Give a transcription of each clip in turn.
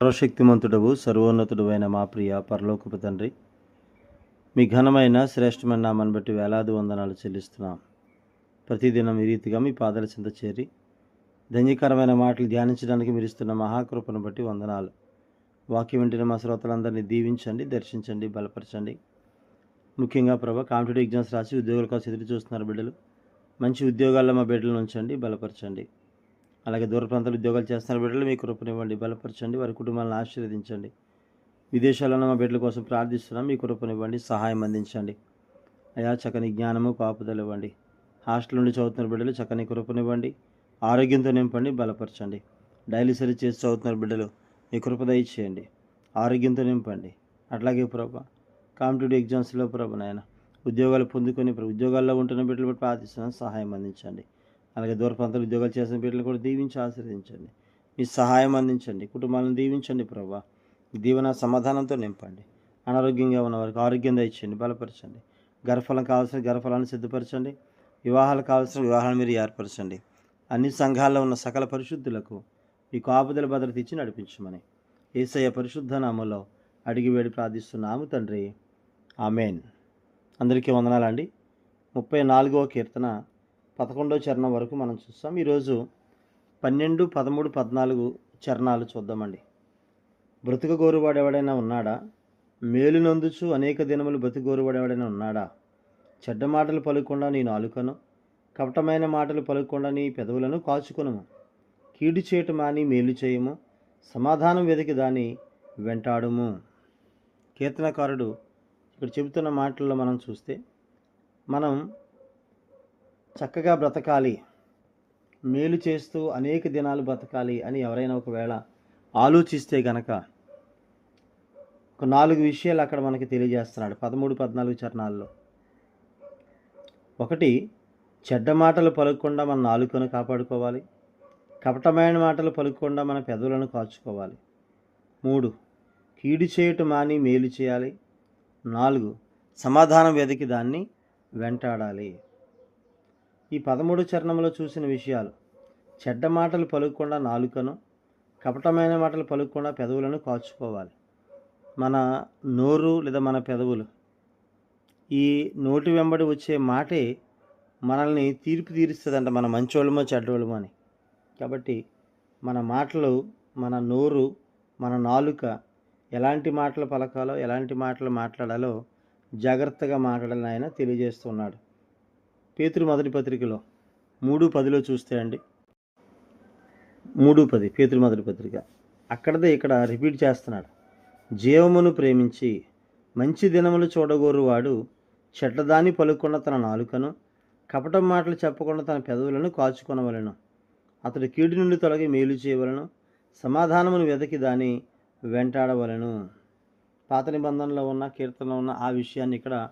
సర్వశక్తిమంతుడవు సర్వోన్నతుడవైన మా ప్రియ పరలోకపు తండ్రి మీ ఘనమైన శ్రేష్టమైన నామాన్ని బట్టి వేలాది వందనాలు చెల్లిస్తున్నాం. ప్రతిదినం ఈ రీతిగా మీ పాదల చింత చేరి ధన్యకరమైన మాటలు ధ్యానించడానికి మీరు ఇస్తున్న మహాకృపను బట్టి వందనాలు. వాక్యం వింటున్న మా శ్రోతలందరినీ దీవించండి దర్శించండి బలపరచండి. ముఖ్యంగా ప్రభా కాంపిటేటివ్ ఎగ్జామ్స్ రాసి ఉద్యోగాల కోసం ఎదురు చూస్తున్నారు బిడ్డలు. మంచి ఉద్యోగాల్లో మా బిడ్డలను ఉంచండి బలపరచండి. అలాగే దూర ప్రాంతాలు ఉద్యోగాలు చేస్తున్న బిడ్డలు మీ కృపనివ్వండి బలపరచండి వారి కుటుంబాలను ఆశీర్వదించండి. విదేశాలలో మా బిడ్డల కోసం ప్రార్థిస్తున్నాం మీ కృపనివ్వండి సహాయం అందించండి. అయా చక్కని జ్ఞానము కాపుదలు ఇవ్వండి. హాస్టల్ నుండి చదువుతున్న బిడ్డలు చక్కని కృపనివ్వండి. ఆరోగ్యంతో నింపండి బలపరచండి. డైలీ సరి చేసి చదువుతున్న బిడ్డలు మీ కృప దయచేయండి. ఆరోగ్యంతో నింపండి. అట్లాగే ప్రభా కాంపిటేటివ్ ఎగ్జామ్స్లో ప్రభు నాయన ఉద్యోగాలు పొందుకొని ఉద్యోగాల్లో ఉంటున్న బిడ్డలు బట్టి ప్రార్థిస్తున్నాం సహాయం అందించండి. అలాగే దూర ప్రాంతాలు ఉద్యోగాలు చేసిన బిడ్డలు కూడా దీవించి ఆశీర్వదించండి. మీ సహాయం అందించండి. కుటుంబాలను దీవించండి ప్రభా. దీవెన సమాధానంతో నింపండి. అనారోగ్యంగా ఉన్న వారికి ఆరోగ్యం దయచేయండి. బలపరచండి. గర్భఫలం కావాల్సిన గర్భఫలాన్ని సిద్ధపరచండి. వివాహాలు కావాల్సిన వివాహాలు మీరు ఏర్పరచండి. అన్ని సంఘాల్లో ఉన్న సకల పరిశుద్ధులకు మీ కాపుదల భద్రత ఇచ్చి నడిపించమని ఏసయ్య పరిశుద్ధ నామంలో అడిగి వేడి ప్రార్థిస్తున్నాము తండ్రి. ఆమెన్. అందరికీ వందనాలండి. ముప్పై నాలుగవ కీర్తన పదకొండవ చరణం వరకు మనం చూస్తాం. ఈరోజు పన్నెండు పదమూడు పద్నాలుగు చరణాలు చూద్దామండి. బ్రతుక గోరువాడు ఎవడైనా ఉన్నాడా మేలునొందుచు అనేక దినములు బ్రతుకగోరువాడు ఎవడైనా ఉన్నాడా? చెడ్డ మాటలు పలుకుండా నీ నాలుకను? కపటమైన మాటలు పలుకుండా నీ పెదవులను కాచుకునము? కీడు చేయటం మాని మేలు చేయము? సమాధానం వెతికి దాని వెంటాడుము? కీర్తనకారుడు ఇక్కడ చెబుతున్న మాటల్లో మనం చూస్తే మనం చక్కగా బ్రతకాలి. మేలు చేస్తూ అనేక దినాలు బ్రతకాలి అని ఎవరైనా ఒకవేళ ఆలోచిస్తే గనక ఒక నాలుగు విషయాలు అక్కడ మనకి తెలియజేస్తున్నాడు పదమూడు పద్నాలుగు చరణాల్లో. ఒకటి చెడ్డ మాటలు పలుకుండా మన నాలుకను కాపాడుకోవాలి. కపటమైన మాటలు పలుకుండా మన పెదవులను కాచుకోవాలి. మూడు కీడు చేయటం మాని మేలు చేయాలి. నాలుగు సమాధానం వెతికి దాన్ని వెంటాడాలి. ఈ పదమూడు చరణంలో చూసిన విషయాలు. చెడ్డ మాటలు పలుకుండా నాలుకను కపటమైన మాటలు పలుకుండా పెదవులను కాచుకోవాలి. మన నోరు లేదా మన పెదవులు. ఈ నోటి వెంబడి వచ్చే మాటే మనల్ని తీర్పు తీరుస్తుందంట మన మంచోళ్ళమో చెడ్డోళ్ళమో అని. కాబట్టి మన మాటలు మన నోరు మన నాలుక ఎలాంటి మాటలు పలకాలో ఎలాంటి మాటలు మాట్లాడాలో జాగ్రత్తగా మాట్లాడాలని ఆయన తెలియజేస్తున్నాడు. పేతురు మొదటి పత్రికలో మూడు పదిలో చూస్తే అండి. మూడు పది పేతురు మొదటి పత్రిక. అక్కడదే ఇక్కడ రిపీట్ చేస్తున్నాడు. జీవమును ప్రేమించి మంచి దినములు చూడగోరు వాడు చెడ్డదాన్ని పలుకున్న తన నాలుకను కపటం మాటలు చెప్పకుండా తన పెదవులను కాచుకొనవలను. అతడు కీడు నుండి తొలగి మేలు చేయవలను సమాధానమును వెదకి దాని వెంటాడవలను. పాత నిబంధనలో ఉన్న కీర్తనలో ఉన్న ఆ విషయాన్ని ఇక్కడ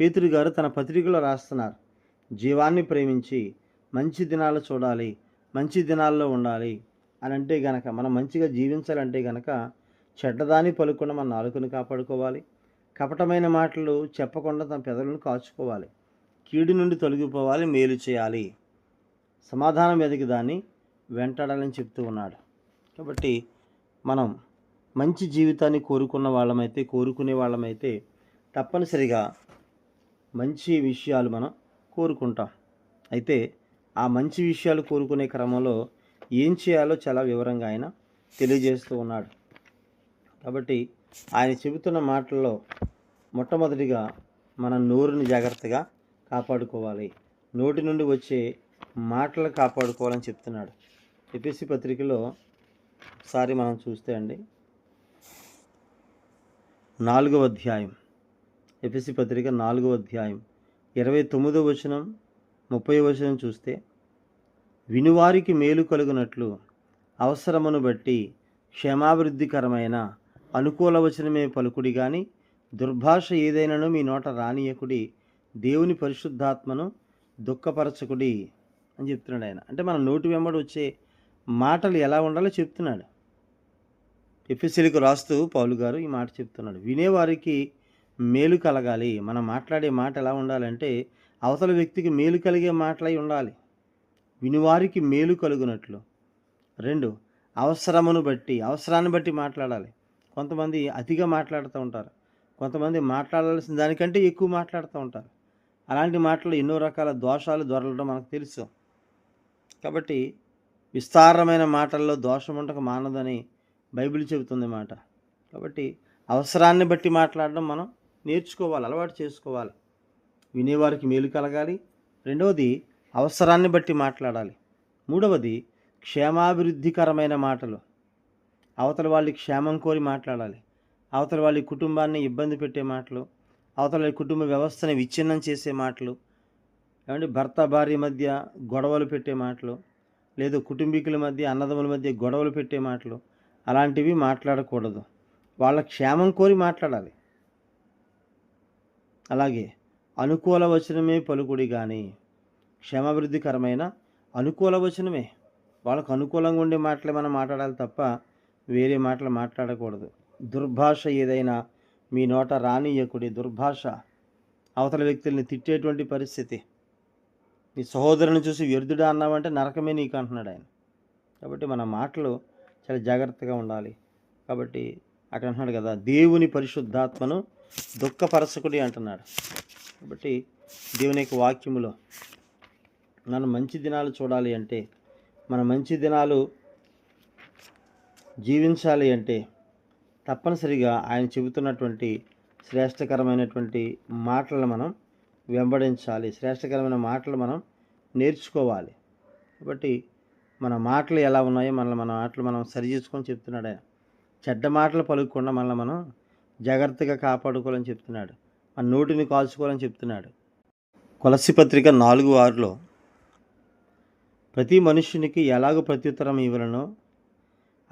పేతురు గారు తన పత్రికలో రాస్తున్నారు. జీవాన్ని ప్రేమించి మంచి దినాలు చూడాలి మంచి దినాల్లో ఉండాలి అని అంటే గనక మనం మంచిగా జీవించాలంటే గనక చెడ్డదాని పలుకుండా మన నాలుకను కాపాడుకోవాలి. కపటమైన మాటలు చెప్పకుండా తన పెదవులను కాచుకోవాలి. కీడు నుండి తొలగిపోవాలి మేలు చేయాలి. సమాధానం ఎదిగి దాన్ని వెంటాడాలని చెప్తూ ఉన్నాడు. కాబట్టి మనం మంచి జీవితాన్ని కోరుకున్న వాళ్ళమైతే కోరుకునే వాళ్ళమైతే తప్పనిసరిగా మంచి విషయాలు మనం కోరుకుంటాం. అయితే ఆ మంచి విషయాలు కోరుకునే క్రమంలో ఏం చేయాలో చాలా వివరంగా ఆయన తెలియజేస్తూ ఉన్నాడు. కాబట్టి ఆయన చెబుతున్న మాటల్లో మొట్టమొదటిగా మన నోరుని జాగ్రత్తగా కాపాడుకోవాలి. నోటి నుండి వచ్చే మాటలు కాపాడుకోవాలని చెప్తున్నాడు. ఎపిసి పత్రికలో ఒకసారి మనం చూస్తే అండి. నాలుగవ అధ్యాయం. ఎపిసి పత్రిక నాలుగవ అధ్యాయం. ఇరవై తొమ్మిదో వచనం ముప్పై వచనం చూస్తే వినువారికి మేలు కలుగునట్లు అవసరమును బట్టి క్షేమాభివృద్ధికరమైన అనుకూల వచనమే పలుకుడి కానీ దుర్భాష ఏదైనాను మీ నోట రానియకుడి దేవుని పరిశుద్ధాత్మను దుఃఖపరచకుడి అని చెప్తున్నాడు ఆయన. అంటే మన నోటి వెంబడి వచ్చే మాటలు ఎలా ఉండాలో చెప్తున్నాడు. ఎఫ్ఎస్సీలకు రాస్తూ పౌలు గారు ఈ మాట చెప్తున్నాడు. వినేవారికి మేలు కలగాలి. మనం మాట్లాడే మాట ఎలా ఉండాలంటే అవతల వ్యక్తికి మేలు కలిగే మాటలై ఉండాలి. వినివారికి మేలు కలుగునట్లు. రెండు అవసరమును బట్టి అవసరాన్ని బట్టి మాట్లాడాలి. కొంతమంది అతిగా మాట్లాడుతూ ఉంటారు. కొంతమంది మాట్లాడాల్సిన దానికంటే ఎక్కువ మాట్లాడుతూ ఉంటారు. అలాంటి మాటలు ఎన్నో రకాల దోషాలు దొరలడం మనకు తెలుసు. కాబట్టి విస్తారమైన మాటల్లో దోషం ఉండక మానదని బైబిల్ చెబుతుంది మాట. కాబట్టి అవసరాన్ని బట్టి మాట్లాడడం మనం నేర్చుకోవాలి అలవాటు చేసుకోవాలి. వినేవారికి మేలు కలగాలి. రెండవది అవసరాన్ని బట్టి మాట్లాడాలి. మూడవది క్షేమాభివృద్ధికరమైన మాటలు. అవతల వాళ్ళ క్షేమం కోరి మాట్లాడాలి. అవతల వాళ్ళ కుటుంబాన్ని ఇబ్బంది పెట్టే మాటలు. అవతల కుటుంబ వ్యవస్థని విచ్ఛిన్నం చేసే మాటలు. ఏమంటే భర్త భార్య మధ్య గొడవలు పెట్టే మాటలు. లేదు కుటుంబీకుల మధ్య అన్నదమ్ముల మధ్య గొడవలు పెట్టే మాటలు. అలాంటివి మాట్లాడకూడదు. వాళ్ళ క్షేమం కోరి మాట్లాడాలి. అలాగే అనుకూల వచనమే పలుకుడి కానీ క్షేమాభివృద్ధికరమైన అనుకూల వచనమే. వాళ్ళకు అనుకూలంగా ఉండే మాటలే మనం మాట్లాడాలి తప్ప వేరే మాటలు మాట్లాడకూడదు. దుర్భాష ఏదైనా మీ నోట రానియకుడి దుర్భాష. అవతల వ్యక్తుల్ని తిట్టేటువంటి పరిస్థితి. నీ సహోదరుని చూసి వ్యర్థుడా అన్నావంటే నరకమే నీకు అంటున్నాడు ఆయన. కాబట్టి మన మాటలు చాలా జాగ్రత్తగా ఉండాలి. కాబట్టి అక్కడ అంటున్నాడు కదా దేవుని పరిశుద్ధాత్మను దుఃఖపరచకుడి అంటున్నాడు. కాబట్టి దేవుని యొక్క వాక్యములో నన్ను మంచి దినాలు చూడాలి అంటే మన మంచి దినాలు జీవించాలి అంటే తప్పనిసరిగా ఆయన చెబుతున్నటువంటి శ్రేష్టకరమైనటువంటి మాటలను మనం వెంబడించాలి. శ్రేష్టకరమైన మాటలు మనం నేర్చుకోవాలి. కాబట్టి మన మాటలు ఎలా ఉన్నాయో మన మన మాటలు మనం సరి చేసుకొని చెప్తున్నాడు ఆయన. చెడ్డ మాటలు పలుకుండా మనల్ని మనం జాగ్రత్తగా కాపాడుకోవాలని చెప్తున్నాడు. మన నోటిని కాల్చుకోవాలని చెప్తున్నాడు. కొలసి పత్రిక నాలుగు ఆరులో ప్రతి మనుష్యునికి ఎలాగో ప్రత్యుత్తరం ఇవ్వలనో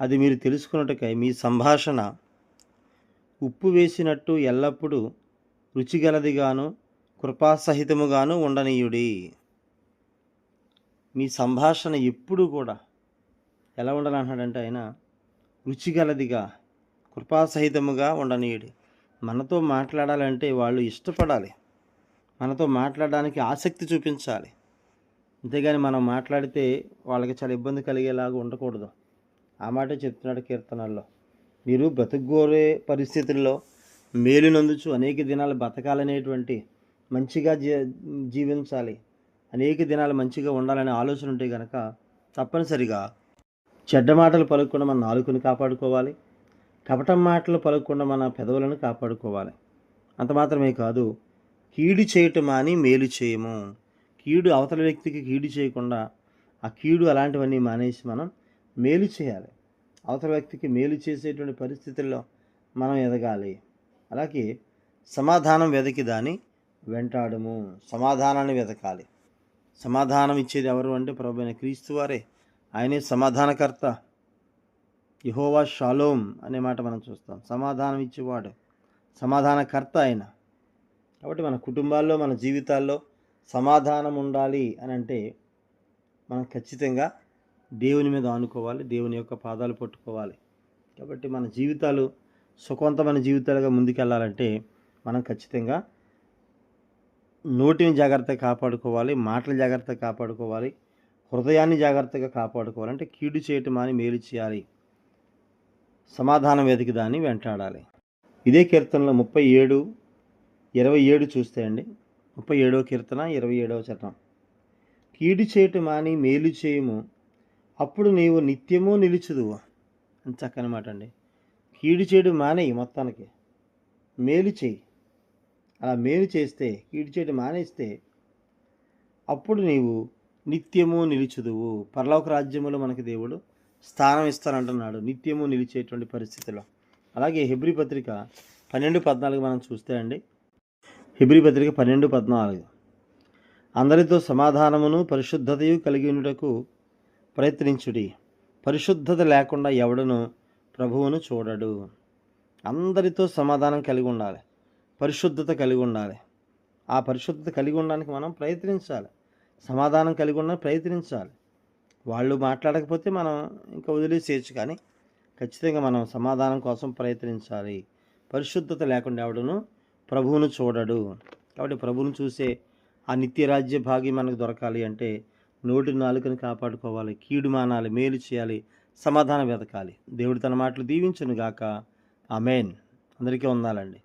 అది మీరు తెలుసుకున్నట్టుకై మీ సంభాషణ ఉప్పు వేసినట్టు ఎల్లప్పుడూ రుచిగలదిగాను కృపాసహితముగాను ఉండనీయుడి. మీ సంభాషణ ఎప్పుడు కూడా ఎలా ఉండాలంటున్నాడంటే ఆయన రుచిగలదిగా కృపాసహితముగా ఉండనీయుడు. మనతో మాట్లాడాలంటే వాళ్ళు ఇష్టపడాలి. మనతో మాట్లాడడానికి ఆసక్తి చూపించాలి. అంతేగాని మనం మాట్లాడితే వాళ్ళకి చాలా ఇబ్బంది కలిగేలాగా ఉండకూడదు. ఆ మాటే చెప్తున్నాడు కీర్తనల్లో. మీరు బ్రతుకోరే పరిస్థితుల్లో మేలునందుచు అనేక దినాలు బతకాలనేటువంటి మంచిగా జీ జీవించాలి. అనేక దినాలు మంచిగా ఉండాలనే ఆలోచన ఉంటే కనుక తప్పనిసరిగా చెడ్డ మాటలు పలుకుండా మన నాలుకను కాపాడుకోవాలి. కపటం మాటలు పలుకుండా మన పెదవులను కాపాడుకోవాలి. అంత మాత్రమే కాదు కీడు చేయటం అని మేలు చేయము. కీడు అవతల వ్యక్తికి కీడు చేయకుండా ఆ కీడు అలాంటివన్నీ మానేసి మనం మేలు చేయాలి. అవతల వ్యక్తికి మేలు చేసేటువంటి పరిస్థితుల్లో మనం ఎదగాలి. అలాగే సమాధానం వెదకి దాని వెంటాడము. సమాధానాన్ని వెతకాలి సమాధానం ఇచ్చేది ఎవరు అంటే ప్రభు అయిన క్రీస్తు వారే. ఆయనే సమాధానకర్త. యహోవా షాలోమ్ అనే మాట మనం చూస్తాం. సమాధానం ఇచ్చేవాడు సమాధానకర్త ఆయన. కాబట్టి మన కుటుంబాల్లో మన జీవితాల్లో సమాధానం ఉండాలి అని అంటే మనం ఖచ్చితంగా దేవుని మీద ఆనుకోవాలి దేవుని యొక్క పాదాలు పట్టుకోవాలి. కాబట్టి మన జీవితాలు సుఖవంతమైన జీవితాలుగా ముందుకెళ్ళాలంటే మనం ఖచ్చితంగా నోటిని జాగ్రత్తగా కాపాడుకోవాలి మాటలు జాగ్రత్తగా కాపాడుకోవాలి హృదయాన్ని జాగ్రత్తగా కాపాడుకోవాలంటే కీడు చేయటం అని మేలు చేయాలి. సమాధానం వెతికి దాన్ని వెంటాడాలి. ఇదే కీర్తనలో ముప్పై ఏడు ఇరవై ఏడు చూస్తే అండి. ముప్పై ఏడవ కీర్తన ఇరవై ఏడవ చట్టం కీడు చేయటం మాని మేలు చేయము. అప్పుడు నీవు నిత్యము నిలుచుదు. అని చక్కని మాట అండి. కీడు చేయడం మానేయి మొత్తానికి. మేలు చేయి. అలా మేలు చేస్తే కీడు చేయడం మానేస్తే అప్పుడు నీవు నిత్యము నిలుచుదువు. పరలోక రాజ్యములో మనకి దేవుడు స్థానం ఇస్తానంటున్నాడు. నిత్యము నిలిచేటువంటి పరిస్థితిలో. అలాగే హెబ్రి పత్రిక పన్నెండు పద్నాలుగు మనం చూస్తే అండి. హెబ్రి పత్రిక పన్నెండు పద్నాలుగు. అందరితో సమాధానమును పరిశుద్ధతయు కలిగి ఉండటకు ప్రయత్నించుడి. పరిశుద్ధత లేకుండా ఎవడను ప్రభువును చూడడు. అందరితో సమాధానం కలిగి ఉండాలి. పరిశుద్ధత కలిగి ఉండాలి. ఆ పరిశుద్ధత కలిగి ఉండడానికి మనం ప్రయత్నించాలి. సమాధానం కలిగి ఉన్న ప్రయత్నించాలి. వాళ్ళు మాట్లాడకపోతే మనం ఇంకా వదిలేసేయచ్చు కానీ ఖచ్చితంగా మనం సమాధానం కోసం ప్రయత్నించాలి. పరిశుద్ధత లేకుండా ఎవడను ప్రభువును చూడడు. కాబట్టి ప్రభువును చూసే ఆ నిత్యరాజ్య భాగ్యం మనకు దొరకాలి అంటే నోటి నాలుకని కాపాడుకోవాలి కీడు మానాలి మేలు చేయాలి సమాధానం వెతకాలి. దేవుడు తన మాటలు దీవించును గాక ఆమెన్. అందరికీ ఉండాలండి